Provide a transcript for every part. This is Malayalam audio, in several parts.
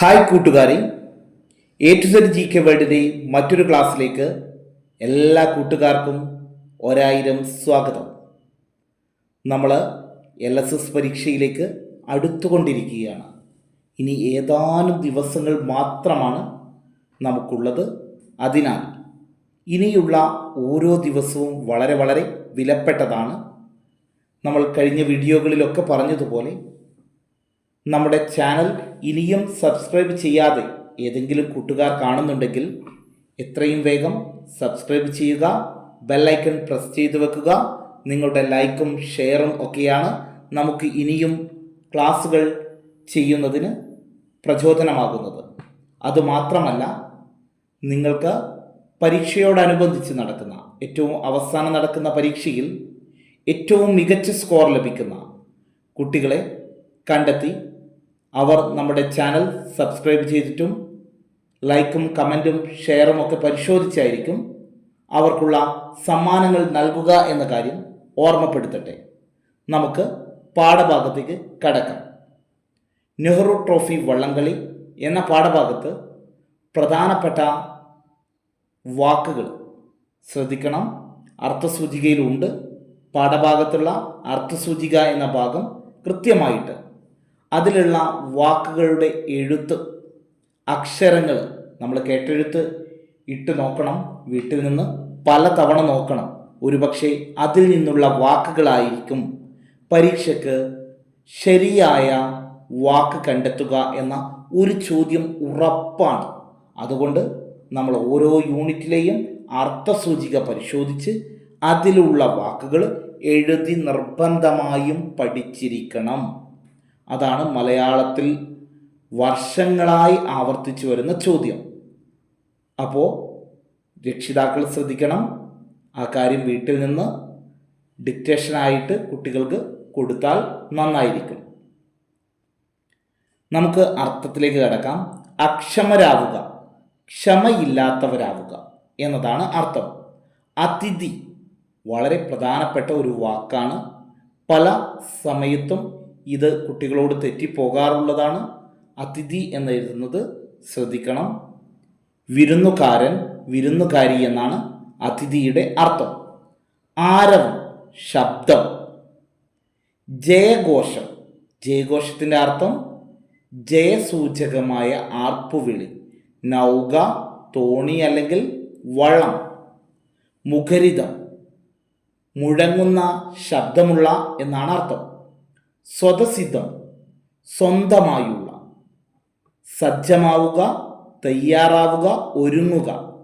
ഹായ് കൂട്ടുകാരെ. A to Z G K വേൾഡിന്റെ മറ്റൊരു ക്ലാസ്സിലേക്ക് എല്ലാ കൂട്ടുകാർക്കും ഒരായിരം സ്വാഗതം. നമ്മൾ എൽ എസ് എസ് പരീക്ഷയിലേക്ക് അടുത്തുകൊണ്ടിരിക്കുകയാണ്. ഇനി ഏതാനും ദിവസങ്ങൾ മാത്രമാണ് നമുക്കുള്ളത്. അതിനാൽ ഇനിയുള്ള ഓരോ ദിവസവും വളരെ വളരെ വിലപ്പെട്ടതാണ്. നമ്മൾ കഴിഞ്ഞ വീഡിയോകളിലൊക്കെ പറഞ്ഞതുപോലെ നമ്മുടെ ചാനൽ ഇനിയും സബ്സ്ക്രൈബ് ചെയ്യാതെ ഏതെങ്കിലും കൂട്ടുകാർ കാണുന്നുണ്ടെങ്കിൽ എത്രയും വേഗം സബ്സ്ക്രൈബ് ചെയ്യുക ബെല്ലൈക്കൺ പ്രസ് ചെയ്ത് വെക്കുക. നിങ്ങളുടെ ലൈക്കും ഷെയറും ഒക്കെയാണ് നമുക്ക് ഇനിയും ക്ലാസ്സുകൾ ചെയ്യുന്നതിന് പ്രചോദനമാകുന്നത്. അതുമാത്രമല്ല നിങ്ങൾക്ക് പരീക്ഷയോടനുബന്ധിച്ച് നടക്കുന്ന ഏറ്റവും അവസാനം നടക്കുന്ന പരീക്ഷയിൽ ഏറ്റവും മികച്ച സ്കോർ ലഭിക്കുന്ന കുട്ടികളെ കണ്ടെത്തി അവർ നമ്മുടെ ചാനൽ സബ്സ്ക്രൈബ് ചെയ്തിട്ടും ലൈക്കും കമന്റും ഷെയറും ഒക്കെ പരിശോധിച്ചായിരിക്കും അവർക്കുള്ള സമ്മാനങ്ങൾ നൽകുക എന്ന കാര്യം ഓർമ്മപ്പെടുത്തട്ടെ. നമുക്ക് പാഠഭാഗത്തേക്ക് കടക്കാം. നെഹ്റു ട്രോഫി വള്ളംകളി എന്ന പാഠഭാഗത്ത് പ്രധാനപ്പെട്ട വാക്കുകൾ ശ്രദ്ധിക്കണം. അർത്ഥസൂചികയിലുണ്ട്. പാഠഭാഗത്തുള്ള അർത്ഥസൂചിക എന്ന ഭാഗം കൃത്യമായിട്ട് അതിലുള്ള വാക്കുകളുടെ എഴുത്ത് അക്ഷരങ്ങൾ നമ്മൾ കേട്ടെഴുത്ത് ഇട്ട് നോക്കണം വീട്ടിൽ നിന്ന് പല തവണ നോക്കണം. ഒരുപക്ഷെ അതിൽ നിന്നുള്ള വാക്കുകളായിരിക്കും പരീക്ഷയ്ക്ക് ശരിയായ വാക്ക് കണ്ടെത്തുക എന്ന ഒരു ചോദ്യം ഉറപ്പാണ്. അതുകൊണ്ട് നമ്മൾ ഓരോ യൂണിറ്റിലെയും അർത്ഥസൂചിക പരിശോധിച്ച് അതിലുള്ള വാക്കുകൾ എഴുതി നിർബന്ധമായും പഠിച്ചിരിക്കണം. അതാണ് മലയാളത്തിൽ വർഷങ്ങളായി ആവർത്തിച്ചു വരുന്ന ചോദ്യം. അപ്പോൾ രക്ഷിതാക്കൾ ശ്രദ്ധിക്കണം. ആ കാര്യം വീട്ടിൽ നിന്ന് ഡിക്റ്റേഷനായിട്ട് കുട്ടികൾക്ക് കൊടുത്താൽ നന്നായിരിക്കും. നമുക്ക് അർത്ഥത്തിലേക്ക് കിടക്കാം. അക്ഷമരാവുക ക്ഷമയില്ലാത്തവരാവുക എന്നതാണ് അർത്ഥം. അതിഥി വളരെ പ്രധാനപ്പെട്ട ഒരു വാക്കാണ്. പല സമയത്തും ഇത് കുട്ടികളോട് തെറ്റിപ്പോകാറുള്ളതാണ്. അതിഥി എന്ന് എഴുതുന്നത് ശ്രദ്ധിക്കണം. വിരുന്നുകാരൻ വിരുന്നുകാരി എന്നാണ് അതിഥിയുടെ അർത്ഥം. ആരവം ശബ്ദം. ജയഘോഷം ജയഘോഷത്തിന്റെ അർത്ഥം ജയസൂചകമായ ആർപ്പുവിളി നൗക തോണി അല്ലെങ്കിൽ വള്ളം മുഖരിതം മുഴങ്ങുന്ന ശബ്ദമുള്ള എന്നാണ് അർത്ഥം. സ്വതസിദ്ധം സ്വന്തമായുള്ള. സജ്ജമാവുക തയ്യാറാവുക ഒരുങ്ങുക.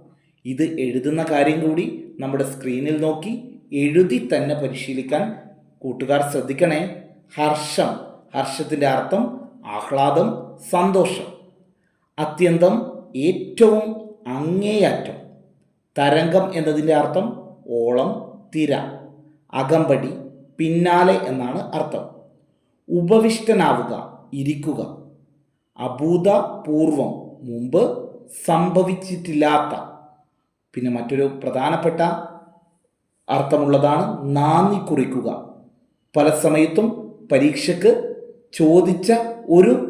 ഇത് എഴുതുന്ന കാര്യം കൂടി നമ്മുടെ സ്ക്രീനിൽ നോക്കി എഴുതി തന്നെ പരിശീലിക്കാൻ കൂട്ടുകാർ ശ്രദ്ധിക്കണേ. ഹർഷം ഹർഷത്തിന്റെ അർത്ഥം ആഹ്ലാദം സന്തോഷം. അത്യന്തം ഏറ്റവും അങ്ങേയറ്റം. തരംഗം എന്നതിന്റെ അർത്ഥം ഓളം തിര. അകമ്പടി പിന്നാലെ എന്നാണ് അർത്ഥം. ഉപവിഷ്ടനാവുക ഇരിക്കുക. അഭൂതപൂർവം മുമ്പ് സംഭവിച്ചിട്ടില്ലാത്ത. പിന്നെ മറ്റൊരു പ്രധാനപ്പെട്ട അർത്ഥമുള്ളതാണ് നാന്ദി കുറിക്കുക. പല സമയത്തും പരീക്ഷയ്ക്ക് ചോദിച്ച ഒരു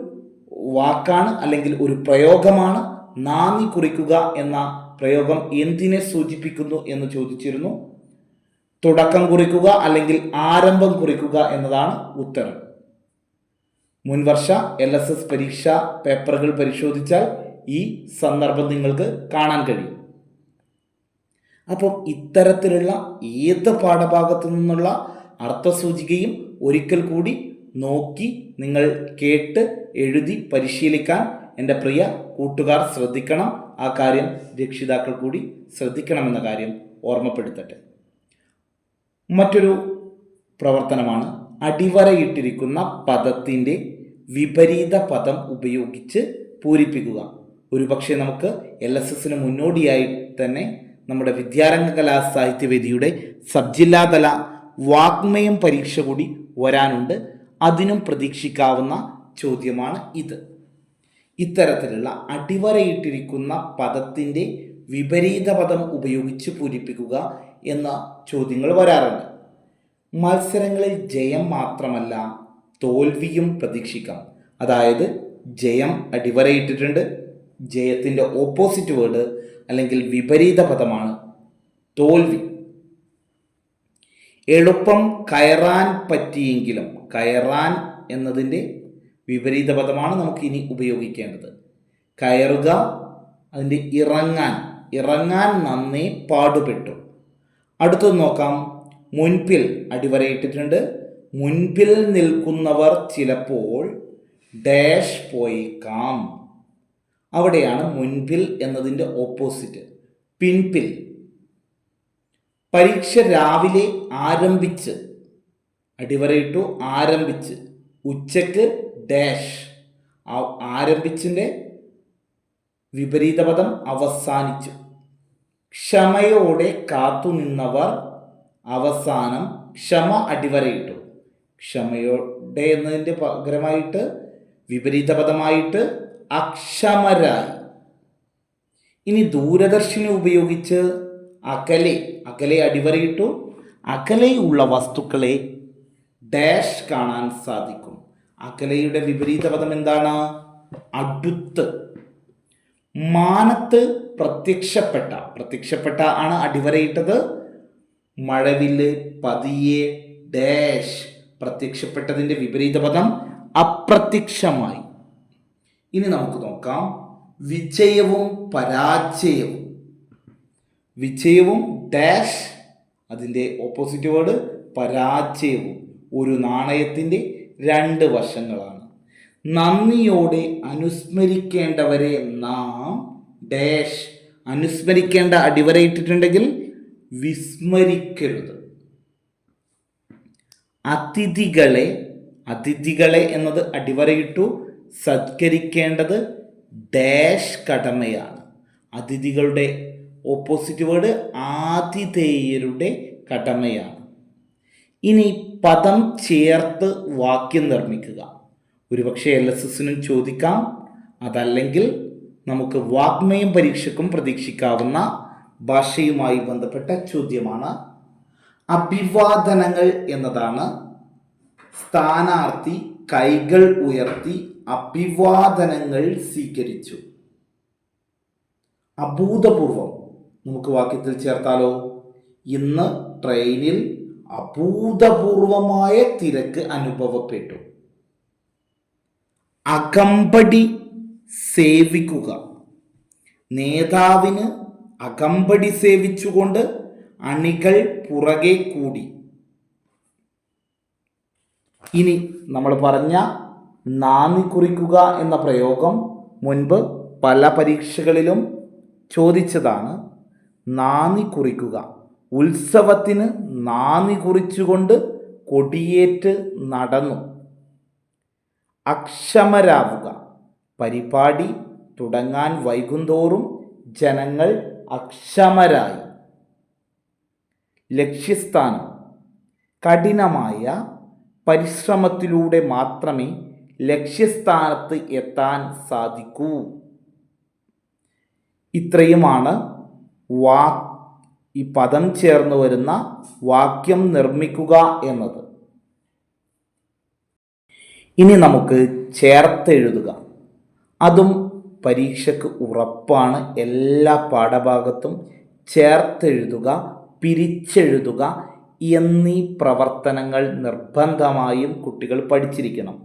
വാക്കാണ് അല്ലെങ്കിൽ ഒരു പ്രയോഗമാണ് നാന്ദി കുറിക്കുക എന്ന പ്രയോഗം എന്തിനെ സൂചിപ്പിക്കുന്നു എന്ന് ചോദിച്ചിരുന്നു. തുടക്കം കുറിക്കുക അല്ലെങ്കിൽ ആരംഭം കുറിക്കുക എന്നതാണ് ഉത്തരം. മുൻവർഷ എൽ എസ് എസ് പരീക്ഷ പേപ്പറുകൾ പരിശോധിച്ചാൽ ഈ സന്ദർഭം നിങ്ങൾക്ക് കാണാൻ കഴിയും. അപ്പം ഇത്തരത്തിലുള്ള ഏത് പാഠഭാഗത്തു നിന്നുള്ള അർത്ഥസൂചികയും ഒരിക്കൽ കൂടി നോക്കി നിങ്ങൾ കേട്ട് എഴുതി പരിശീലിക്കാൻ എന്റെ പ്രിയ കൂട്ടുകാർ ശ്രദ്ധിക്കണം. ആ കാര്യം രക്ഷിതാക്കൾ കൂടി ശ്രദ്ധിക്കണമെന്ന കാര്യം ഓർമ്മപ്പെടുത്തട്ടെ. മറ്റൊരു പ്രവർത്തനമാണ് അടിവരയിട്ടിരിക്കുന്ന പദത്തിന്റെ വിപരീത പദം ഉപയോഗിച്ച് പൂരിപ്പിക്കുക. ഒരുപക്ഷെ നമുക്ക് എൽ എസ് എസിന് മുന്നോടിയായി തന്നെ നമ്മുടെ വിദ്യാരംഗ കലാ സാഹിത്യവേദിയുടെ സബ് ജില്ലാതല വാഗ്മയം പരീക്ഷ കൂടി വരാനുണ്ട്. അതിനും പ്രതീക്ഷിക്കാവുന്ന ചോദ്യമാണ് ഇത്. ഇത്തരത്തിലുള്ള അടിവരയിട്ടിരിക്കുന്ന പദത്തിന്റെ വിപരീത പദം ഉപയോഗിച്ച് പൂരിപ്പിക്കുക എന്ന ചോദ്യങ്ങൾ വരാറുണ്ട്. മത്സരങ്ങളിൽ ജയം മാത്രമല്ല തോൽവിയും പ്രതീക്ഷിക്കാം. അതായത് ജയം അടിവരയിട്ടിട്ടുണ്ട് ജയത്തിന്റെ ഓപ്പോസിറ്റ് വേർഡ് അല്ലെങ്കിൽ വിപരീത പദമാണ് തോൽവി. എളുപ്പം കയറാൻ പറ്റിയെങ്കിലും കയറാൻ എന്നതിന്റെ വിപരീത പദമാണ് നമുക്ക് ഇനി ഉപയോഗിക്കേണ്ടത്. കയറുക അതിന്റെ ഇറങ്ങാൻ ഇറങ്ങാൻ നന്നേ പാടുപെട്ടു. അടുത്തത് നോക്കാം മുൻപിൽ അടിവരയിട്ടിട്ടുണ്ട് മുൻപിൽ നിൽക്കുന്നവർ ചിലപ്പോൾ ഡാഷ് പോയിക്കാം അവിടെയാണ് മുൻപിൽ എന്നതിന്റെ ഓപ്പോസിറ്റ്. പിൻപിൽ. പരീക്ഷ രാവിലെ ആരംഭിച്ച്. അടിവരയിട്ടു ആരംഭിച്ച്. ഉച്ചയ്ക്ക് ഡാഷ്. ആരംഭിച്ചിന്റെ വിപരീതപദം അവസാനിച്ചു. ക്ഷമയോടെ കാത്തുനിന്നവർ അവസാനം ക്ഷമ അടിവരയിട്ടു. ക്ഷമയോടെ എന്നതിന്റെ പകരമായിട്ട് വിപരീത പദമായിട്ട് അക്ഷമരായി. ഇനി ദൂരദർശിനി ഉപയോഗിച്ച് അകലെ അകലെ അടിവരയിട്ടു അകലെയുള്ള വസ്തുക്കളെ ഡാഷ് കാണാൻ സാധിക്കും. അകലയുടെ വിപരീത പദം എന്താണ്? അടുത്ത്. മാനത്ത് പ്രത്യക്ഷപ്പെട്ട പ്രത്യക്ഷപ്പെട്ട ആണ് അടിവരയിട്ടത്. മഴവിൽ പതിയെ ഡാഷ്. പ്രത്യക്ഷപ്പെട്ടതിന്റെ വിപരീത പദം അപ്രത്യക്ഷമായി. ഇനി നമുക്ക് നോക്കാം. വിജയവും പരാജയവും. വിജയവും ഡാഷ് അതിന്റെ ഓപ്പോസിറ്റ് വേർഡ് പരാജയവും. ഒരു നാണയത്തിന്റെ രണ്ട് വശങ്ങളാണ്. നന്ദിയോടെ അനുസ്മരിക്കേണ്ടവരെ നാം ഡാഷ് അനുസ്മരിക്കേണ്ട അടിവരയിട്ടിട്ടുണ്ടെങ്കിൽ വിസ്മരിക്കരുത്. അതിഥികളെ അതിഥികളെ എന്നത് അടിവരയിട്ടു സത്കരിക്കേണ്ടത് ഡാഷ് കടമയാണ്. അതിഥികളുടെ ഓപ്പോസിറ്റ് വേർഡ് ആതിഥേയരുടെ കടമയാണ്. ഇനി പദം ചേർത്ത് വാക്യം നിർമ്മിക്കുക. ഒരുപക്ഷെ എൽ എസ് എസിനും ചോദിക്കാം. അതല്ലെങ്കിൽ നമുക്ക് വാഗ്മയം പരീക്ഷയ്ക്കും പ്രതീക്ഷിക്കാവുന്ന ഭാഷയുമായി ബന്ധപ്പെട്ട ചോദ്യമാണ് അഭിവാദനങ്ങൾ എന്നതാണ്. സ്ഥാനാർത്ഥി കൈകൾ ഉയർത്തി അഭിവാദനങ്ങൾ സ്വീകരിച്ചു. അഭൂതപൂർവം നമുക്ക് വാക്യത്തിൽ ചേർത്താലോ? ഇന്ന് ട്രെയിനിൽ അഭൂതപൂർവമായ തിരക്ക് അനുഭവപ്പെട്ടു. അകമ്പടി സേവിക്കുക. നേതാവിന് അകമ്പടി സേവിച്ചുകൊണ്ട് അണികൾ പുറകെ കൂടി. ഇനി നമ്മൾ പറഞ്ഞ നാന്ദി കുറിക്കുക എന്ന പ്രയോഗം മുൻപ് പല പരീക്ഷകളിലും ചോദിച്ചതാണ്. നാന്ദി കുറിക്കുക. ഉത്സവത്തിന് നാന്ദി കുറിച്ചുകൊണ്ട് കൊടിയേറ്റ് നടന്നു. അക്ഷമരാവുക. പരിപാടി തുടങ്ങാൻ വൈകുന്തോറും ജനങ്ങൾ അക്ഷമരായി. ലക്ഷ്യസ്ഥാനം. കഠിനമായ പരിശ്രമത്തിലൂടെ മാത്രമേ ലക്ഷ്യസ്ഥാനത്ത് എത്താൻ സാധിക്കൂ. ഇത്രയുമാണ് വാ ഈ പദം ചേർന്ന് വരുന്ന വാക്യം നിർമ്മിക്കുക എന്നത്. ഇനി നമുക്ക് ചേർത്തെഴുതുക. അതും പരീക്ഷയ്ക്ക് ഉറപ്പാണ്. എല്ലാ പാഠഭാഗത്തും ചേർത്തെഴുതുക. പിരിച്ചെഴുതുക എന്നീ പ്രവർത്തനങ്ങൾ നിർബന്ധമായും കുട്ടികൾ പഠിച്ചിരിക്കണം.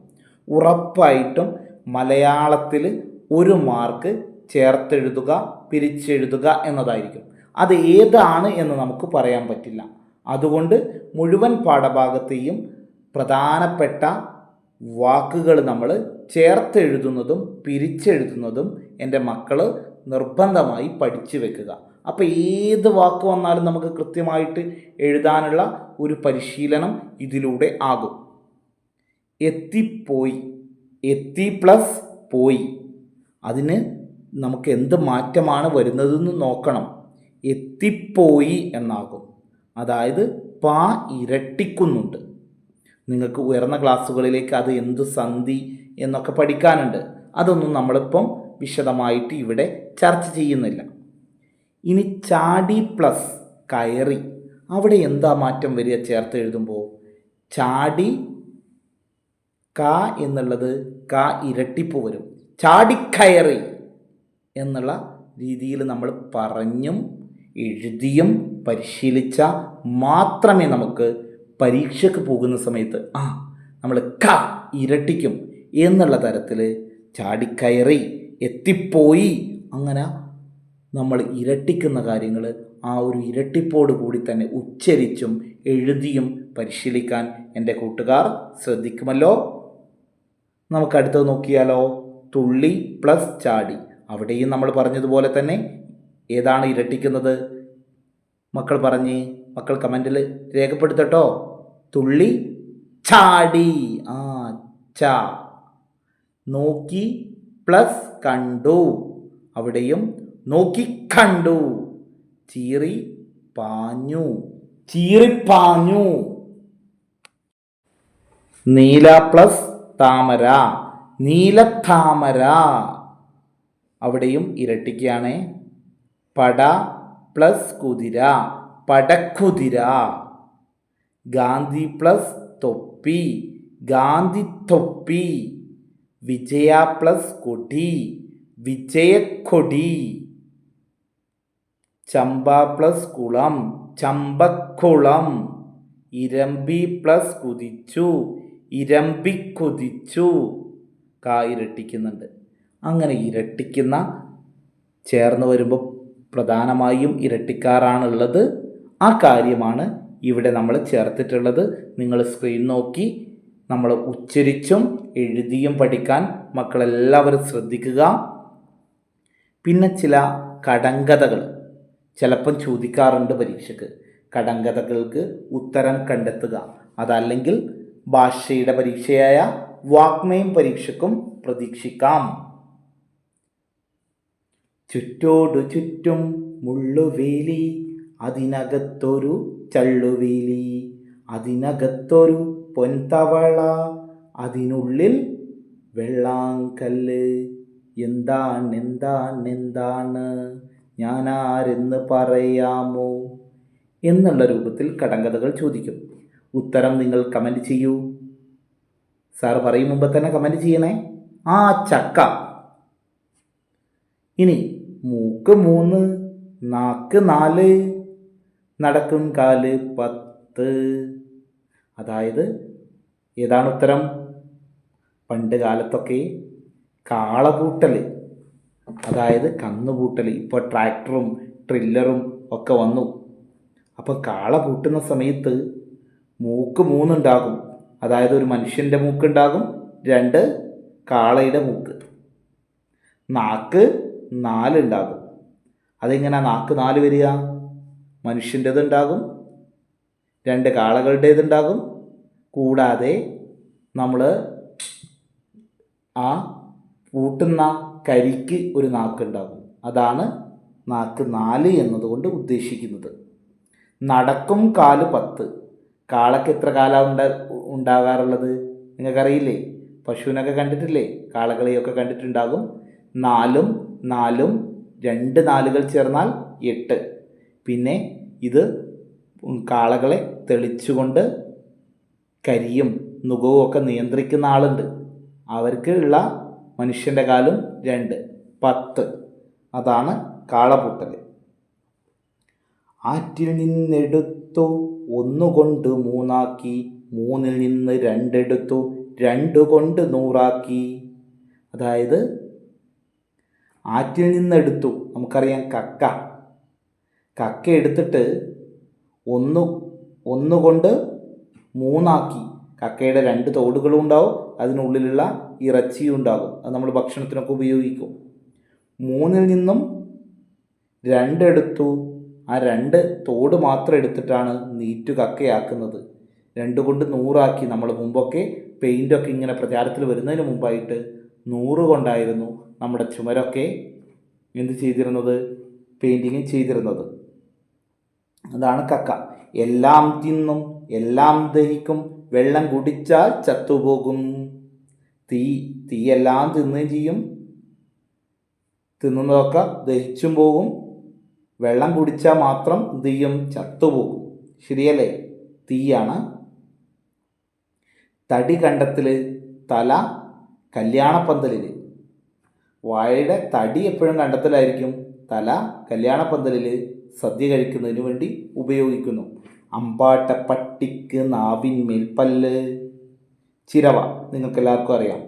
ഉറപ്പായിട്ടും മലയാളത്തിൽ ഒരു മാർക്ക് ചേർത്തെഴുതുക പിരിച്ചെഴുതുക എന്നതായിരിക്കും. അത് ഏതാണ് എന്ന് നമുക്ക് പറയാൻ പറ്റില്ല. അതുകൊണ്ട് മുഴുവൻ പാഠഭാഗത്തെയും പ്രധാനപ്പെട്ട വാക്കുകൾ നമ്മൾ ചേർത്തെഴുതുന്നതും പിരിച്ചെഴുതുന്നതും എന്റെ മക്കൾ നിർബന്ധമായി പഠിച്ചു വെക്കുക. അപ്പോൾ ഏത് വാക്ക് വന്നാലും നമുക്ക് കൃത്യമായിട്ട് എഴുതാനുള്ള ഒരു പരിശീലനം ഇതിലൂടെ ആകും. എത്തിപ്പോയി. എത്തി പ്ലസ് പോയി. അതിന് നമുക്ക് എന്ത് മാറ്റമാണ് വരുന്നതെന്ന് നോക്കണം. എത്തിപ്പോയി എന്നാകും. അതായത് പാ ഇരട്ടിക്കുന്നുണ്ട്. നിങ്ങൾക്ക് ഉയർന്ന ക്ലാസ്സുകളിലേക്ക് അത് എന്ത് സന്ധി എന്നൊക്കെ പഠിക്കാനുണ്ട്. അതൊന്നും നമ്മളിപ്പം വിശദമായിട്ട് ഇവിടെ ചർച്ച ചെയ്യുന്നില്ല. ഇനി ചാടി പ്ലസ് കയറി. അവിടെ എന്താ മാറ്റം വരിക ചേർത്ത് എഴുതുമ്പോൾ? ചാടി ക എന്നുള്ളത് ക ഇരട്ടിപ്പ് വരും. ചാടിക്കയറി എന്നുള്ള രീതിയിൽ നമ്മൾ പറഞ്ഞും എഴുതിയും പരിശീലിച്ച മാത്രമേ നമുക്ക് പരീക്ഷയ്ക്ക് പോകുന്ന സമയത്ത് ആ നമ്മൾ ക ഇരട്ടിക്കും എന്നുള്ള തരത്തിൽ ചാടിക്കയറി എത്തിപ്പോയി അങ്ങനെ നമ്മൾ ഇരട്ടിക്കുന്ന കാര്യങ്ങൾ ആ ഒരു ഇരട്ടിപ്പോട് കൂടി തന്നെ ഉച്ചരിച്ചും എഴുതിയും പരിശീലിക്കാൻ എന്റെ കൂട്ടുകാർ ശ്രദ്ധിക്കുമല്ലോ? നമുക്ക് അടുത്തത് നോക്കിയാലോ? തുള്ളി പ്ലസ് ചാടി. അവിടെയും നമ്മൾ പറഞ്ഞതുപോലെ തന്നെ ഏതാണ് ഇരട്ടിക്കുന്നത്? മക്കൾ പറഞ്ഞ് മക്കൾ കമന്റിൽ രേഖപ്പെടുത്തട്ടോ. തുള്ളി ചാടി. ആ ച. നോക്കി പ്ലസ് കണ്ടു. അവിടെയും നോക്കി കണ്ടു. ചീറി പാഞ്ഞു. ചീറിപ്പാഞ്ഞു നീല പ്ലസ് താമര. നീലത്താമര അവിടെയും ഇരട്ടിക്കുകയാണ് പട പ്ലസ് കുതിര. പടക്കുതിര. ഗാന്ധി പ്ലസ് തൊപ്പി. ഗാന്ധി തൊപ്പി. വിജയ പ്ലസ് കൊടി. വിജയക്കൊടി. ചമ്പ പ്ലസ് കുളം ചമ്പക്കുളം. ഇരമ്പി പ്ലസ് കുതിച്ചു ഇരമ്പിക്കുതിച്ചു കാ ഇരട്ടിക്കുന്നുണ്ട്. അങ്ങനെ ഇരട്ടിക്കുന്ന ചേർന്ന് വരുമ്പോൾ പ്രധാനമായും ഇരട്ടിക്കാറാണുള്ളത്. ആ കാര്യമാണ് ഇവിടെ നമ്മൾ ചേർത്തിട്ടുള്ളത്. നിങ്ങൾ സ്ക്രീൻ നോക്കി നമ്മൾ ഉച്ചരിച്ചും എഴുതിയും പഠിക്കാൻ മക്കളെല്ലാവരും ശ്രദ്ധിക്കുക. പിന്നെ ചില കടങ്കഥകൾ. ചിലപ്പം ചോദിക്കാറുണ്ട് പരീക്ഷയ്ക്ക് കടങ്കഥകൾക്ക് ഉത്തരം കണ്ടെത്തുക. അതല്ലെങ്കിൽ ഭാഷയുടെ പരീക്ഷയായ വാക്മയം പരീക്ഷയ്ക്കും പ്രതീക്ഷിക്കാം. ചുറ്റോടു ചുറ്റും മുള്ളുവേലി അതിനകത്തൊരു ചള്ളുവേലി അതിനകത്തൊരു പൊൻതവള അതിനുള്ളിൽ വെള്ളാങ്കല്ല്. എന്താണ് എന്താണ് എന്താണ്? ഞാനാരെന്ന് പറയാമോ? എന്നുള്ള രൂപത്തിൽ കടങ്കഥകൾ ചോദിക്കും. ഉത്തരം നിങ്ങൾ കമന്റ് ചെയ്യൂ. സാർ പറയും മുമ്പ് തന്നെ കമന്റ് ചെയ്യണേ. ആ ചക്ക. ഇനി മൂക്ക് മൂന്ന് നാക്ക് നാല് നടക്കും കാൽ പത്ത്. അതായത് ഏതാണ് ഉത്തരം? പണ്ട് കാലത്തൊക്കെ കാളപൂട്ടൽ അതായത് കന്നുപൂട്ടൽ ഇപ്പോൾ ട്രാക്ടറും ട്രില്ലറും ഒക്കെ വന്നു. അപ്പോൾ കാള പൂട്ടുന്ന സമയത്ത് മൂക്ക് മൂന്നുണ്ടാകും. അതായത് ഒരു മനുഷ്യന്റെ മൂക്കുണ്ടാകും രണ്ട് കാളയുടെ മൂക്ക്. നാക്ക് നാലുണ്ടാകും. അതെങ്ങനെ നാക്ക് നാല് വരിക? മനുഷ്യന്റെതുണ്ടാകും രണ്ട് കാളകളുടേതുണ്ടാകും. കൂടാതെ നമ്മൾ ആ പൂട്ടുന്ന കരിക്ക് ഒരു നാക്കുണ്ടാകും. അതാണ് നാക്ക് നാല് എന്നതുകൊണ്ട് ഉദ്ദേശിക്കുന്നത്. നടക്കും കാൽ പത്ത്. കാളക്ക് എത്ര കാലാണ് ഉണ്ട ഉണ്ടാകാറുള്ളത്? നിങ്ങൾക്കറിയില്ലേ? പശുവിനൊക്കെ കണ്ടിട്ടില്ലേ? കാളകളെയൊക്കെ കണ്ടിട്ടുണ്ടാകും. നാലും നാലും രണ്ട് നാലുകൾ ചേർന്നാൽ എട്ട്. പിന്നെ ഇത് കാളകളെ തെളിച്ചുകൊണ്ട് കരിയും നുകവും ഒക്കെ നിയന്ത്രിക്കുന്ന ആളുണ്ട്. അവർക്ക് ഉള്ള മനുഷ്യന്റെ കാലും രണ്ട് പത്ത്. അതാണ് കാളപൂട്ടൽ ആറ്റിൽ നിന്നെടുത്തു ഒന്നുകൊണ്ട് മൂന്നാക്കി. മൂന്നിൽ നിന്ന് രണ്ടെടുത്തു രണ്ട് കൊണ്ട് നൂറാക്കി. അതായത് ആറ്റിൽ നിന്നെടുത്തു. നമുക്കറിയാം കക്ക. കക്ക എടുത്തിട്ട് ഒന്ന് ഒന്നുകൊണ്ട് മൂന്നാക്കി. കക്കയുടെ രണ്ട് തോടുകളും ഉണ്ടാവും അതിനുള്ളിലുള്ള ഇറച്ചിയും ഉണ്ടാകും. അത് നമ്മൾ ഭക്ഷണത്തിനൊക്കെ ഉപയോഗിക്കും. മൂന്നിൽ നിന്നും രണ്ടെടുത്തു ആ രണ്ട് തോട് മാത്രം എടുത്തിട്ടാണ് നീറ്റു കക്കയാക്കുന്നത്. രണ്ട് കൊണ്ട് നൂറാക്കി. നമ്മൾ മുമ്പൊക്കെ പെയിന്റൊക്കെ ഇങ്ങനെ പ്രചാരത്തിൽ വരുന്നതിന് മുമ്പായിട്ട് നൂറ് കൊണ്ടായിരുന്നു നമ്മുടെ ചുമരൊക്കെ എന്ത് ചെയ്തിരുന്നത്? പെയിന്റിങ് ചെയ്തിരുന്നത്. അതാണ് കക്ക. എല്ലാം തിന്നും എല്ലാം ദഹിക്കും വെള്ളം കുടിച്ചാൽ ചത്തുപോകും. തീ തീയെല്ലാം തിന്നുകയും ചെയ്യും. തിന്നുന്നതൊക്കെ ദഹിച്ചും പോകും. വെള്ളം കുടിച്ചാൽ മാത്രം തീയും ചത്തുപോകും. ശരിയല്ലേ? തീയാണ്. തടി കണ്ടത്തിൽ തല കല്യാണപ്പന്തലിൽ വാഴയുടെ തടി എപ്പോഴും കണ്ടത്തിലായിരിക്കും. തല കല്യാണപ്പന്തലിൽ സദ്യ കഴിക്കുന്നതിന് വേണ്ടി ഉപയോഗിക്കുന്നു. അമ്പാട്ട പട്ടിക്ക് നാവിന്മേൽ പല്ല്. ചിരവ നിങ്ങൾക്ക് എല്ലാവർക്കും അറിയാം.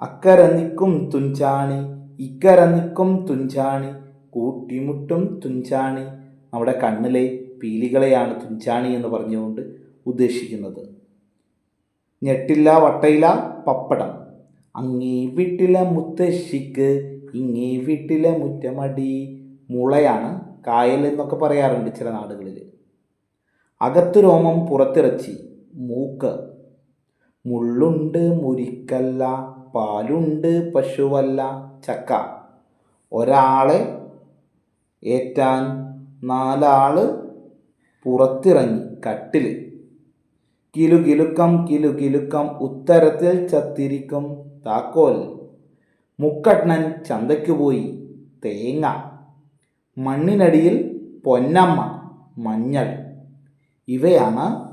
അക്കര നിൽക്കും തുഞ്ചാണി ഇക്കര നിൽക്കും തുഞ്ചാണി കൂട്ടിമുട്ടും തുഞ്ചാണി. നമ്മുടെ കണ്ണിലെ പീലികളെയാണ് തുഞ്ചാണി എന്ന് പറഞ്ഞുകൊണ്ട് ഉദ്ദേശിക്കുന്നത്. ഞെട്ടില്ല വട്ടയില പപ്പടം. അങ്ങേ വീട്ടിലെ മുത്തശ്ശിക്ക് ഇങ്ങേ വീട്ടിലെ മുറ്റമടി. മുളയാണ് കായൽ എന്നൊക്കെ പറയാറുണ്ട് ചില നാടുകളിൽ. അകത്തു രോമം പുറത്തിറച്ചി. മൂക്ക്. മുള്ളുണ്ട് മുരിക്കല്ല പാലുണ്ട് പശുവല്ല ചക്ക. ഒരാളെ ഏറ്റാൻ നാലാൾ പുറത്തിറങ്ങി കട്ടിൽ കിലു കിലുക്കം കിലു കിലുക്കം ഉത്തരത്തിൽ ചത്തിരിക്കും താക്കോൽ. മുക്കണ്ണൻ ചന്തയ്ക്ക് പോയി തേങ്ങ. മണ്ണിനടിയിൽ പൊന്നമ്മ മഞ്ഞൾ. ഇവയാണ്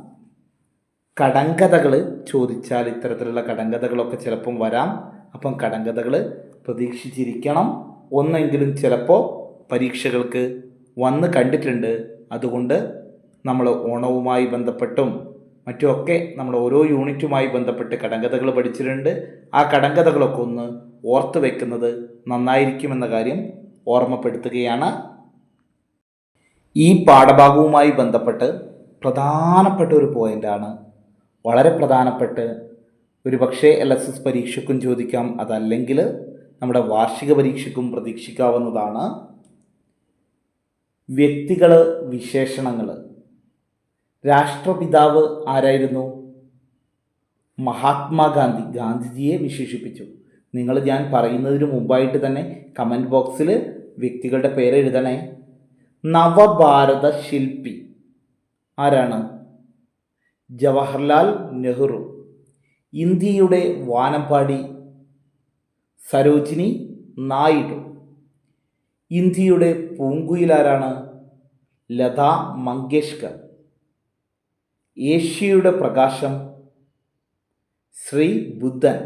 കടങ്കഥകൾ. ചോദിച്ചാൽ ഇത്തരത്തിലുള്ള കടങ്കഥകളൊക്കെ ചിലപ്പം വരാം. അപ്പം കടങ്കഥകൾ പ്രതീക്ഷിച്ചിരിക്കണം. ഒന്നെങ്കിലും ചിലപ്പോൾ പരീക്ഷകൾക്ക് വന്ന് കണ്ടിട്ടുണ്ട്. അതുകൊണ്ട് നമ്മൾ ഓണവുമായി ബന്ധപ്പെട്ടും മറ്റുമൊക്കെ നമ്മൾ ഓരോ യൂണിറ്റുമായി ബന്ധപ്പെട്ട് കടങ്കഥകൾ പഠിച്ചിട്ടുണ്ട്. ആ കടങ്കഥകളൊക്കെ ഒന്ന് ഓർത്ത് വെക്കുന്നത് നന്നായിരിക്കുമെന്ന കാര്യം ഓർമ്മപ്പെടുത്തുകയാണ്. ഈ പാഠഭാഗവുമായി ബന്ധപ്പെട്ട് പ്രധാനപ്പെട്ട ഒരു പോയിന്റാണ് വളരെ പ്രധാനപ്പെട്ട് ഒരു പക്ഷേ എൽ എസ് എസ് പരീക്ഷയ്ക്കും ചോദിക്കാം. അതല്ലെങ്കിൽ നമ്മുടെ വാർഷിക പരീക്ഷയ്ക്കും പ്രതീക്ഷിക്കാവുന്നതാണ് വ്യക്തികൾ വിശേഷണങ്ങൾ രാഷ്ട്രപിതാവ് ആരായിരുന്നു? മഹാത്മാഗാന്ധി. ഗാന്ധിജിയെ വിശേഷിപ്പിച്ചു. നിങ്ങൾ ഞാൻ പറയുന്നതിന് മുമ്പായിട്ട് തന്നെ കമന്റ് ബോക്സിൽ വ്യക്തികളുടെ പേര് എഴുതണേ. നവഭാരത ശില്പി. ആരാണ്? ജവഹർലാൽ നെഹ്റു. ഇന്ത്യയുടെ വാനമ്പാടി സരോജിനി നായിഡു. ഇന്ത്യയുടെ പൂങ്കുയിലാരാണ്? ലതാ മങ്കേഷ്കർ. ഏഷ്യയുടെ പ്രകാശം ശ്രീ ബുദ്ധൻ.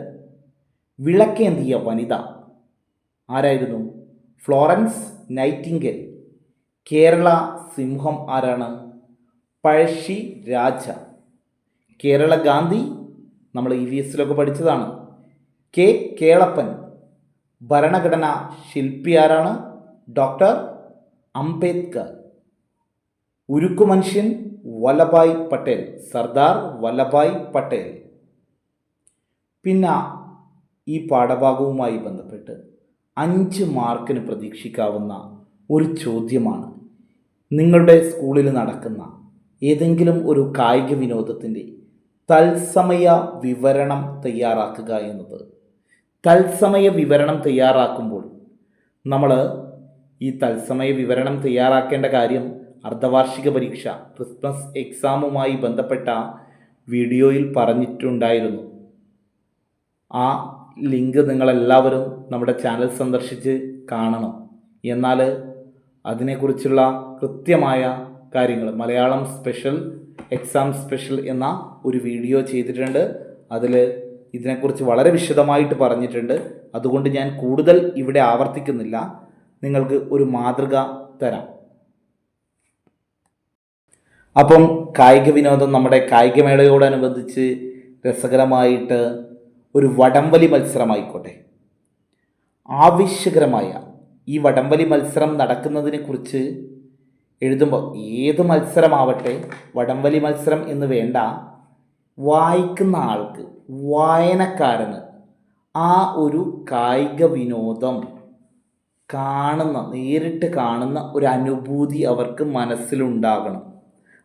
വിളക്കേന്തിയ വനിത. ആരായിരുന്നു? Florence Nightingale. കേരള സിംഹം ആരാണ്? പഴശ്ശി രാജ. കേരള ഗാന്ധി നമ്മൾ ഇ വി എസിലൊക്കെ പഠിച്ചതാണ്. കെ കേളപ്പൻ. ഭരണഘടന ശില്പി ആരാണ്? ഡോക്ടർ അംബേദ്കർ. ഉരുക്കു മനുഷ്യൻ വല്ലഭായ് പട്ടേൽ. സർദാർ വല്ലഭായ് പട്ടേൽ. പിന്നെ ഈ പാഠഭാഗവുമായി ബന്ധപ്പെട്ട് അഞ്ച് മാർക്കിന് പ്രതീക്ഷിക്കാവുന്ന ഒരു ചോദ്യമാണ്. നിങ്ങളുടെ സ്കൂളിൽ നടക്കുന്ന ഏതെങ്കിലും ഒരു കായിക വിനോദത്തിന്റെ തത്സമയ വിവരണം തയ്യാറാക്കുക എന്നത്. തത്സമയ വിവരണം തയ്യാറാക്കുമ്പോൾ നമ്മൾ ഈ തത്സമയ വിവരണം തയ്യാറാക്കേണ്ട കാര്യം അർദ്ധവാർഷിക പരീക്ഷ ക്രിസ്മസ് എക്സാമുമായി ബന്ധപ്പെട്ട വീഡിയോയിൽ പറഞ്ഞിട്ടുണ്ടായിരുന്നു. ആ ലിങ്ക് നിങ്ങളെല്ലാവരും നമ്മുടെ ചാനൽ സന്ദർശിച്ച് കാണണം. എന്നാൽ അതിനെക്കുറിച്ചുള്ള കൃത്യമായ കാര്യങ്ങൾ. മലയാളം സ്പെഷ്യൽ എക്സാം സ്പെഷ്യൽ എന്ന ഒരു വീഡിയോ ചെയ്തിട്ടുണ്ട്. അതിൽ ഇതിനെക്കുറിച്ച് വളരെ വിശദമായിട്ട് പറഞ്ഞിട്ടുണ്ട്. അതുകൊണ്ട് ഞാൻ കൂടുതൽ ഇവിടെ ആവർത്തിക്കുന്നില്ല. നിങ്ങൾക്ക് ഒരു മാതൃക തരാം. അപ്പം കായിക വിനോദം നമ്മുടെ കായികമേളയോടനുബന്ധിച്ച് രസകരമായിട്ട് ഒരു വടംവലി മത്സരമായിക്കോട്ടെ. ആവശ്യകരമായ ഈ വടംവലി മത്സരം നടക്കുന്നതിനെ കുറിച്ച് എഴുതുമ്പോൾ ഏത് മത്സരമാവട്ടെ വടംവലി മത്സരം എന്ന് വേണ്ട വായിക്കുന്ന ആൾക്ക് വായനക്കാരന് ആ ഒരു കായിക വിനോദം കാണുന്ന നേരിട്ട് കാണുന്ന ഒരു അനുഭൂതി അവർക്ക് മനസ്സിലുണ്ടാകണം.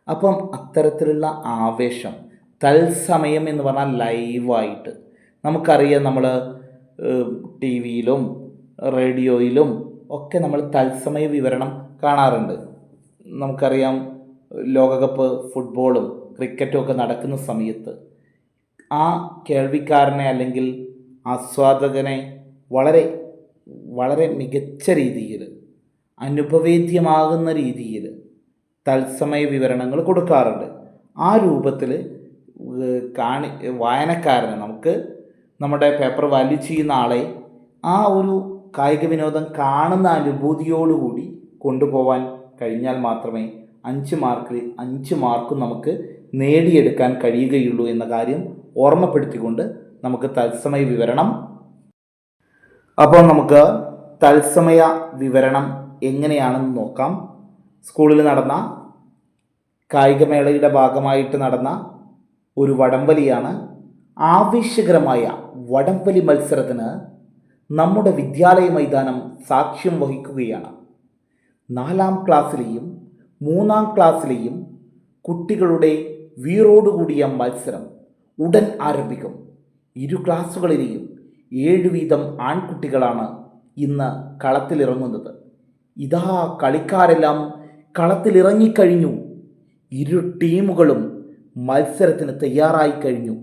അപ്പം അത്തരത്തിലുള്ള ആവേശം തത്സമയം എന്ന് പറഞ്ഞാൽ ലൈവായിട്ട്. നമുക്കറിയാം നമ്മൾ ടി വിയിലും റേഡിയോയിലും ഒക്കെ നമ്മൾ തത്സമയ വിവരണം കാണാറുണ്ട്. നമുക്കറിയാം ലോകകപ്പ് ഫുട്ബോളും ക്രിക്കറ്റും ഒക്കെ നടക്കുന്ന സമയത്ത് ആ കേൾവിക്കാരനെ അല്ലെങ്കിൽ ആസ്വാദകനെ വളരെ വളരെ മികച്ച രീതിയിൽ അനുഭവേദ്യമാകുന്ന രീതിയിൽ തത്സമയ വിവരണങ്ങൾ കൊടുക്കാറുണ്ട്. ആ രൂപത്തിൽ കാണി വായനക്കാരന് നമുക്ക് നമ്മുടെ പേപ്പർ വാല്യൂ ചെയ്യുന്ന ആളെ ആ ഒരു കായിക വിനോദം കാണുന്ന അനുഭൂതിയോടുകൂടി കൊണ്ടുപോകാൻ കഴിഞ്ഞാൽ മാത്രമേ അഞ്ച് മാർക്കിൽ അഞ്ച് മാർക്കും നമുക്ക് നേടിയെടുക്കാൻ കഴിയുകയുള്ളൂ എന്ന കാര്യം ഓർമ്മപ്പെടുത്തിക്കൊണ്ട് നമുക്ക് തത്സമയ വിവരണം. അപ്പോൾ നമുക്ക് തത്സമയ വിവരണം എങ്ങനെയാണെന്ന് നോക്കാം. സ്കൂളിൽ നടന്ന കായികമേളയുടെ ഭാഗമായിട്ട് നടന്ന ഒരു വടംവലിയാണ് ആവേശകരമായ വടംവലി മത്സരത്തിന് നമ്മുടെ വിദ്യാലയ മൈതാനം സാക്ഷ്യം വഹിക്കുകയാണ്. നാലാം ക്ലാസ്സിലെയും മൂന്നാം ക്ലാസ്സിലെയും കുട്ടികളുടെ വീറോടുകൂടിയ മത്സരം ഉടൻ ആരംഭിക്കും. ഇരു ക്ലാസ്സുകളിലെയും ഏഴ് വീതം ആൺകുട്ടികളാണ് ഇന്ന് കളത്തിലിറങ്ങുന്നത്. ഇതാ കളിക്കാരെല്ലാം കളത്തിലിറങ്ങിക്കഴിഞ്ഞു. ഇരു ടീമുകളും മത്സരത്തിന് തയ്യാറായി കഴിഞ്ഞു.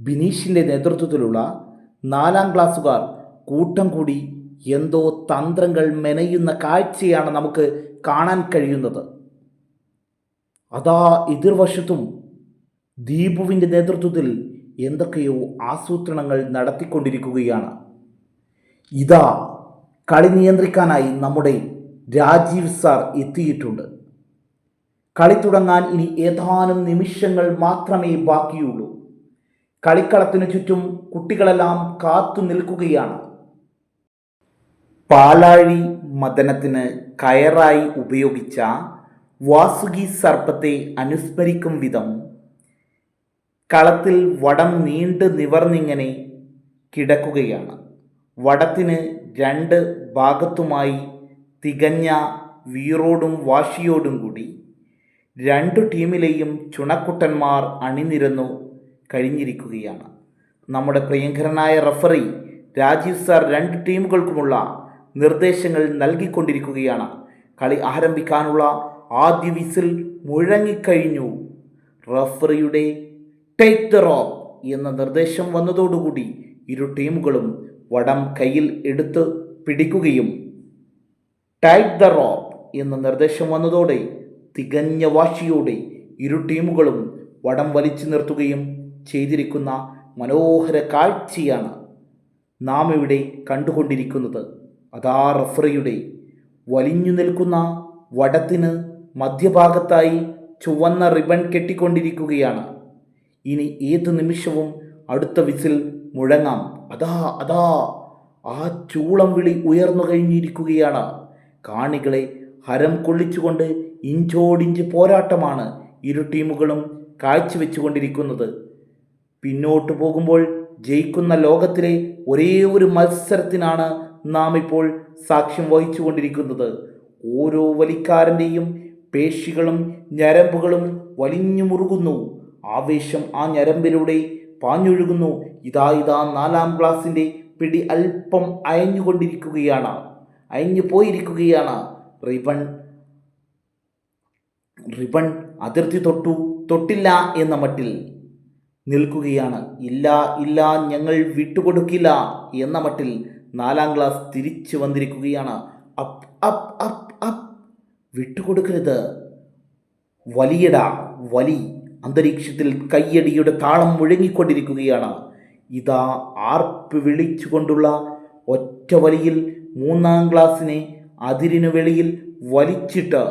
ബിനീഷിന്റെ നേതൃത്വത്തിലുള്ള നാലാം ക്ലാസ്സുകാർ കൂട്ടം കൂടി എന്തോ തന്ത്രങ്ങൾ മെനയുന്ന കാഴ്ചയാണ് നമുക്ക് കാണാൻ കഴിയുന്നത്. അതാ എതിർവശത്തും ദീപുവിന്റെ നേതൃത്വത്തിൽ എന്തൊക്കെയോ ആസൂത്രണങ്ങൾ നടത്തിക്കൊണ്ടിരിക്കുകയാണ്. ഇതാ കളി നിയന്ത്രിക്കാനായി നമ്മുടെ രാജീവ് സാർ എത്തിയിട്ടുണ്ട്. കളി തുടങ്ങാൻ ഇനി ഏതാനും നിമിഷങ്ങൾ മാത്രമേ ബാക്കിയുള്ളൂ. കളിക്കളത്തിനു ചുറ്റും കുട്ടികളെല്ലാം കാത്തു നിൽക്കുകയാണ്. പാലാഴി മദനത്തിന് കയറായി ഉപയോഗിച്ച വാസുകി സർപ്പത്തെ അനുസ്മരിക്കും വിധം കളത്തിൽ വടം നീണ്ട് നിവർന്നിങ്ങനെ കിടക്കുകയാണ്. വടത്തിന് രണ്ട് ഭാഗത്തുമായി തികഞ്ഞ വീറോടും വാശിയോടും കൂടി രണ്ടു ടീമിലെയും ചുണക്കുട്ടന്മാർ അണിനിരന്നു കഴിഞ്ഞിരിക്കുകയാണ്. നമ്മുടെ പ്രിയങ്കരനായ റഫറി രാജീവ് സാർ രണ്ട് ടീമുകൾക്കുമുള്ള നിർദ്ദേശങ്ങൾ നൽകിക്കൊണ്ടിരിക്കുകയാണ്. കളി ആരംഭിക്കാനുള്ള ആദ്യ വിസിൽ മുഴങ്ങിക്കഴിഞ്ഞു. റഫറിയുടെ ടേക്ക് ദ റോപ്പ് എന്ന നിർദ്ദേശം വന്നതോടുകൂടി ഇരു ടീമുകളും വടം കയ്യിൽ എടുത്ത് പിടിക്കുകയും ടൈറ്റ് ദ റോപ്പ് എന്ന നിർദ്ദേശം വന്നതോടെ തികഞ്ഞ വാശിയോടെ ഇരു ടീമുകളും വടം വലിച്ചു നിർത്തുകയും ചെയ്തിരിക്കുന്ന മനോഹര കാഴ്ചയാണ് നാം ഇവിടെ കണ്ടുകൊണ്ടിരിക്കുന്നത്. അതാ റഫറിയുടെ വലിഞ്ഞു നിൽക്കുന്ന വടത്തിന് മധ്യഭാഗത്തായി ചുവന്ന റിബൺ കെട്ടിക്കൊണ്ടിരിക്കുകയാണ്. ഇനി ഏത് നിമിഷവും അടുത്ത വിസിൽ മുഴങ്ങാം. അതാ അതാ. ആ ചൂളം വിളി ഉയർന്നു കഴിഞ്ഞിരിക്കുകയാണ്. കാണികളെ ഹരം കൊള്ളിച്ചുകൊണ്ട് ഇഞ്ചോടിഞ്ച് പോരാട്ടമാണ് ഇരു ടീമുകളും കാഴ്ചവെച്ചുകൊണ്ടിരിക്കുന്നത്. പിന്നോട്ട് പോകുമ്പോൾ ജയിക്കുന്ന ലോകത്തിലെ ഒരേ ഒരു മത്സരത്തിനാണ് നാം ഇപ്പോൾ സാക്ഷ്യം വഹിച്ചുകൊണ്ടിരിക്കുന്നത്. ഓരോ വലിക്കാരന്റെയും പേശികളും ഞരമ്പുകളും വലിഞ്ഞു മുറുകുന്നു. ആവേശം ആ ഞരമ്പിലൂടെ പാഞ്ഞൊഴുകുന്നു. ഇതാ ഇതാ നാലാം ക്ലാസ്സിന്റെ പിടി അല്പം അയഞ്ഞുകൊണ്ടിരിക്കുകയാണ്. അയഞ്ഞു പോയിരിക്കുകയാണ്. റിബൺ റിബൺ അതിർത്തി തൊട്ടു തൊട്ടില്ല എന്ന മട്ടിൽ നിൽക്കുകയാണ്. ഇല്ല ഇല്ല ഞങ്ങൾ വിട്ടുകൊടുക്കില്ല എന്ന മട്ടിൽ നാലാം ക്ലാസ് തിരിച്ചു വന്നിരിക്കുകയാണ്. അപ്പ് അപ്പ് അപ്പ് അപ്പ് വിട്ടുകൊടുക്കരുത്. വലിയട വലി. അന്തരീക്ഷത്തിൽ കയ്യടിയുടെ താളം മുഴങ്ങിക്കൊണ്ടിരിക്കുകയാണ്. ഇതാ ആർപ്പ് വിളിച്ചുകൊണ്ടുള്ള ഒറ്റ വലിയിൽ മൂന്നാം ക്ലാസ്സിനെ അതിരിനു വെളിയിൽ വലിച്ചിട്ട്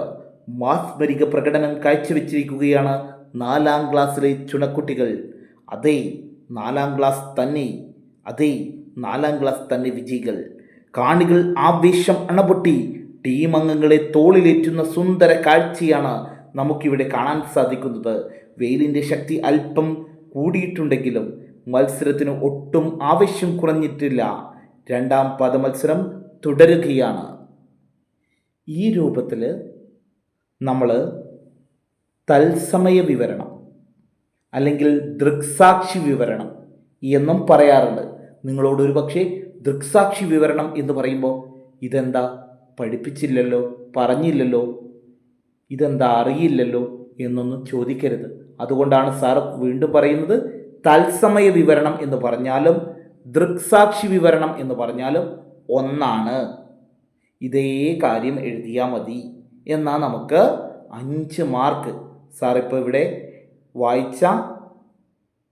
മാസ്മരിക പ്രകടനം കാഴ്ചവെച്ചിരിക്കുകയാണ് നാലാം ക്ലാസ്സിലെ ചുണക്കുട്ടികൾ. അതേ നാലാം ക്ലാസ് തന്നെ. അതെ നാലാം ക്ലാസ് തന്നെ വിജയികൾ. കാണികൾ ആവേശം അണപൊട്ടി. ടീം അംഗങ്ങളെ തോളിലേറ്റുന്ന സുന്ദര കാഴ്ചയാണ് നമുക്കിവിടെ കാണാൻ സാധിക്കുന്നത്. വെയിലിന്റെ ശക്തി അല്പം കൂടിയിട്ടുണ്ടെങ്കിലും മത്സരത്തിന് ഒട്ടും ആവശ്യം കുറഞ്ഞിട്ടില്ല. രണ്ടാം പദ മത്സരം തുടരുകയാണ്. ഈ രൂപത്തിൽ നമ്മൾ തത്സമയ വിവരണം അല്ലെങ്കിൽ ദൃക്സാക്ഷി വിവരണം എന്നും പറയാറുണ്ട്. നിങ്ങളോട് ഒരു പക്ഷേ ദൃക്സാക്ഷി വിവരണം എന്ന് പറയുമ്പോൾ ഇതെന്താ പഠിപ്പിച്ചില്ലല്ലോ പറഞ്ഞില്ലല്ലോ ഇതെന്താ അറിയില്ലല്ലോ എന്നൊന്നും ചോദിക്കരുത്. അതുകൊണ്ടാണ് സാർ വീണ്ടും പറയുന്നത് തത്സമയ വിവരണം എന്ന് പറഞ്ഞാലും ദൃക്സാക്ഷി വിവരണം എന്ന് പറഞ്ഞാലും ഒന്നാണ്. ഇതേ കാര്യം എഴുതിയാൽ മതി. എന്നാൽ നമുക്ക് അഞ്ച് മാർക്ക്. സാർ ഇപ്പോൾ ഇവിടെ വായിച്ച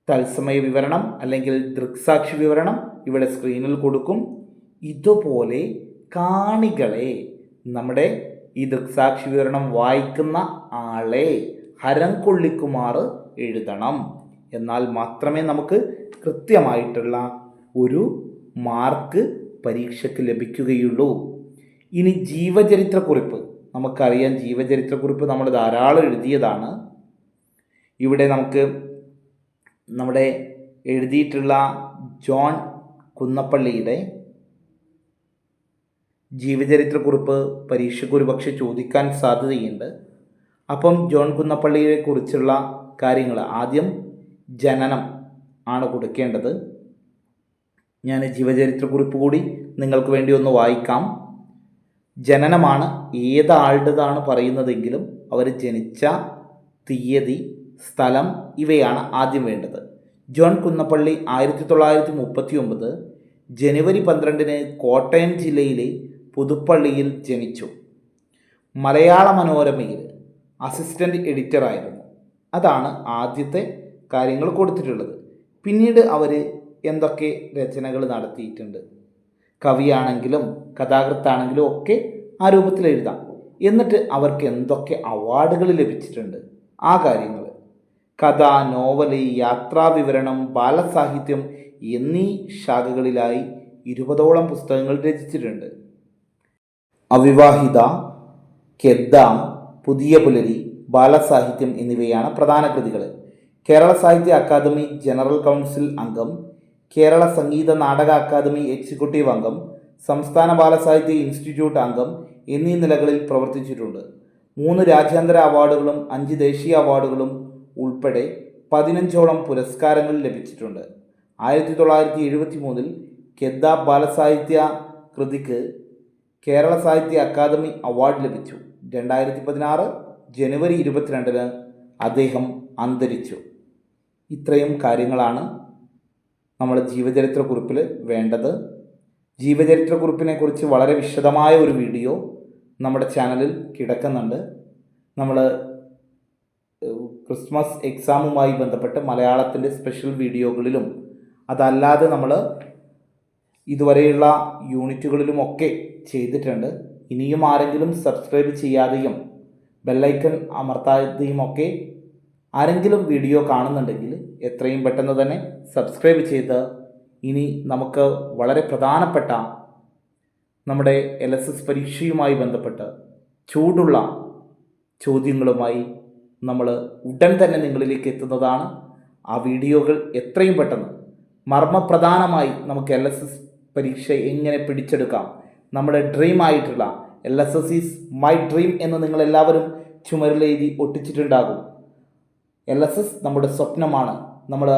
തത്സമയ വിവരണം അല്ലെങ്കിൽ ദൃക്സാക്ഷി വിവരണം ഇവിടെ സ്ക്രീനിൽ കൊടുക്കും. ഇതുപോലെ കാണികളെ നമ്മുടെ ഈ ദൃക്സാക്ഷി വിവരണം വായിക്കുന്ന ആളെ ഹരം കൊള്ളിക്കുമാർ എഴുതണം. എന്നാൽ മാത്രമേ നമുക്ക് കൃത്യമായിട്ടുള്ള ഒരു മാർക്ക് പരീക്ഷയ്ക്ക് ലഭിക്കുകയുള്ളൂ. ഇനി ജീവചരിത്രക്കുറിപ്പ്. നമുക്കറിയാം ജീവചരിത്രക്കുറിപ്പ് നമ്മൾ ധാരാളം എഴുതിയതാണ്. ഇവിടെ നമുക്ക് നമ്മുടെ എഴുതിയിട്ടുള്ള ജോൺ കുന്നപ്പള്ളിയുടെ ജീവചരിത്രക്കുറിപ്പ് പരീക്ഷയ്ക്ക് ഒരു പക്ഷേ ചോദിക്കാൻ സാധ്യതയുണ്ട്. അപ്പം ജോൺ കുന്നപ്പള്ളിയെ കുറിച്ചുള്ള കാര്യങ്ങൾ ആദ്യം ജനനം ആണ് കൊടുക്കേണ്ടത്. ഞാൻ ജീവചരിത്രക്കുറിപ്പ് കൂടി നിങ്ങൾക്ക് വേണ്ടി ഒന്ന് വായിക്കാം. ജനനമാണ് ഏതാളുടേതാണ് പറയുന്നതെങ്കിലും അവർ ജനിച്ച തീയതി സ്ഥലം ഇവയാണ് ആദ്യം വേണ്ടത്. ജോൺ കുന്നപ്പള്ളി ആയിരത്തി തൊള്ളായിരത്തി മുപ്പത്തി ഒമ്പത് ജനുവരി പന്ത്രണ്ടിന് കോട്ടയം ജില്ലയിലെ പുതുപ്പള്ളിയിൽ ജനിച്ചു. മലയാള മനോരമയിൽ അസിസ്റ്റന്റ് എഡിറ്ററായിരുന്നു അതാണ് ആദ്യത്തെ കാര്യങ്ങൾ കൊടുത്തിട്ടുള്ളത്. പിന്നീട് അവർ എന്തൊക്കെ രചനകൾ നടത്തിയിട്ടുണ്ട്. കവിയാണെങ്കിലും കഥാകൃത്താണെങ്കിലും ഒക്കെ ആ രൂപത്തിൽ എഴുതാം. എന്നിട്ട് അവർക്ക് എന്തൊക്കെ അവാർഡുകൾ ലഭിച്ചിട്ടുണ്ട്. ആ കാര്യങ്ങൾ കഥ നോവൽ യാത്രാവിവരണം ബാലസാഹിത്യം എന്നീ ശാഖകളിലായി ഇരുപതോളം പുസ്തകങ്ങൾ രചിച്ചിട്ടുണ്ട്. അവിവാഹിത കെദ്ദാം പുതിയ പുലരി ബാലസാഹിത്യം എന്നിവയാണ് പ്രധാന കൃതികൾ. കേരള സാഹിത്യ അക്കാദമി ജനറൽ കൗൺസിൽ അംഗം കേരള സംഗീത നാടക അക്കാദമി എക്സിക്യൂട്ടീവ് അംഗം സംസ്ഥാന ബാലസാഹിത്യ ഇൻസ്റ്റിറ്റ്യൂട്ട് അംഗം എന്നീ നിലകളിൽ പ്രവർത്തിച്ചിട്ടുണ്ട്. മൂന്ന് രാജ്യാന്തര അവാർഡുകളും അഞ്ച് ദേശീയ അവാർഡുകളും ഉൾപ്പെടെ പതിനഞ്ചോളം പുരസ്കാരങ്ങൾ ലഭിച്ചിട്ടുണ്ട്. ആയിരത്തി തൊള്ളായിരത്തി എഴുപത്തി മൂന്നിൽ കെദ്ദ ബാലസാഹിത്യ കൃതിക്ക് കേരള സാഹിത്യ അക്കാദമി അവാർഡ് ലഭിച്ചു. രണ്ടായിരത്തി പതിനാറ് ജനുവരി ഇരുപത്തിരണ്ടിന് അദ്ദേഹം അന്തരിച്ചു. ഇത്രയും കാര്യങ്ങളാണ് നമ്മൾ ജീവചരിത്രക്കുറിപ്പിൽ വേണ്ടത്. ജീവചരിത്രക്കുറിപ്പിനെ കുറിച്ച് വളരെ വിശദമായ ഒരു വീഡിയോ നമ്മുടെ ചാനലിൽ കിടക്കുന്നുണ്ട്. നമ്മൾ ക്രിസ്മസ് എക്സാമുമായി ബന്ധപ്പെട്ട് മലയാളത്തിന്റെ സ്പെഷ്യൽ വീഡിയോകളിലും അതല്ലാതെ നമ്മൾ ഇതുവരെയുള്ള യൂണിറ്റുകളിലുമൊക്കെ ചെയ്തിട്ടുണ്ട്. ഇനിയും ആരെങ്കിലും സബ്സ്ക്രൈബ് ചെയ്യാതെയും ബെല്ലൈക്കൺ അമർത്താതെയും ഒക്കെ ആരെങ്കിലും വീഡിയോ കാണുന്നുണ്ടെങ്കിൽ എത്രയും പെട്ടെന്ന് തന്നെ സബ്സ്ക്രൈബ് ചെയ്ത് ഇനി നമുക്ക് വളരെ പ്രധാനപ്പെട്ട നമ്മുടെ എൽ എസ് എസ് പരീക്ഷയുമായി ബന്ധപ്പെട്ട് ചൂടുള്ള ചോദ്യങ്ങളുമായി നമ്മൾ ഉടൻ തന്നെ നിങ്ങളിലേക്ക് എത്തുന്നതാണ്. ആ വീഡിയോകൾ എത്രയും പെട്ടെന്ന് മർമ്മപ്രധാനമായി നമുക്ക് എൽ എസ് എസ് പരീക്ഷ എങ്ങനെ പിടിച്ചെടുക്കാം നമ്മുടെ ഡ്രീം ആയിട്ടുള്ള L S S is my dream എന്ന് നിങ്ങളെല്ലാവരും ചുമരിലെഴുതി ഒട്ടിച്ചിട്ടുണ്ടാകും. എൽ എസ് എസ് നമ്മുടെ സ്വപ്നമാണ്. നമ്മൾ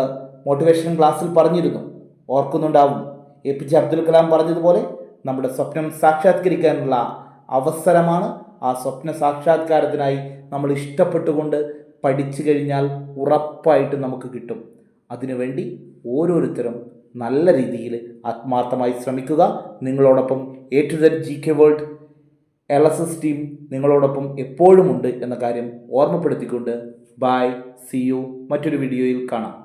മോട്ടിവേഷൻ ക്ലാസ്സിൽ പറഞ്ഞിരുന്നു. ഓർക്കുന്നുണ്ടാവും. A P J Abdul Kalam പറഞ്ഞതുപോലെ നമ്മുടെ സ്വപ്നം സാക്ഷാത്കരിക്കാനുള്ള അവസരമാണ് ആ സ്വപ്ന സാക്ഷാത്കാരത്തിനായി നമ്മൾ ഇഷ്ടപ്പെട്ടുകൊണ്ട് പഠിച്ചു കഴിഞ്ഞാൽ ഉറപ്പായിട്ട് നമുക്ക് കിട്ടും. അതിനുവേണ്ടി ഓരോരുത്തരും നല്ല രീതിയിൽ ആത്മാർത്ഥമായി ശ്രമിക്കുക. നിങ്ങളോടൊപ്പം A to the G K world L S S team നിങ്ങളോടൊപ്പം എപ്പോഴുമുണ്ട് എന്ന കാര്യം ഓർമ്മപ്പെടുത്തിക്കൊണ്ട് ബായ് സി യു മറ്റൊരു വീഡിയോയിൽ കാണാം.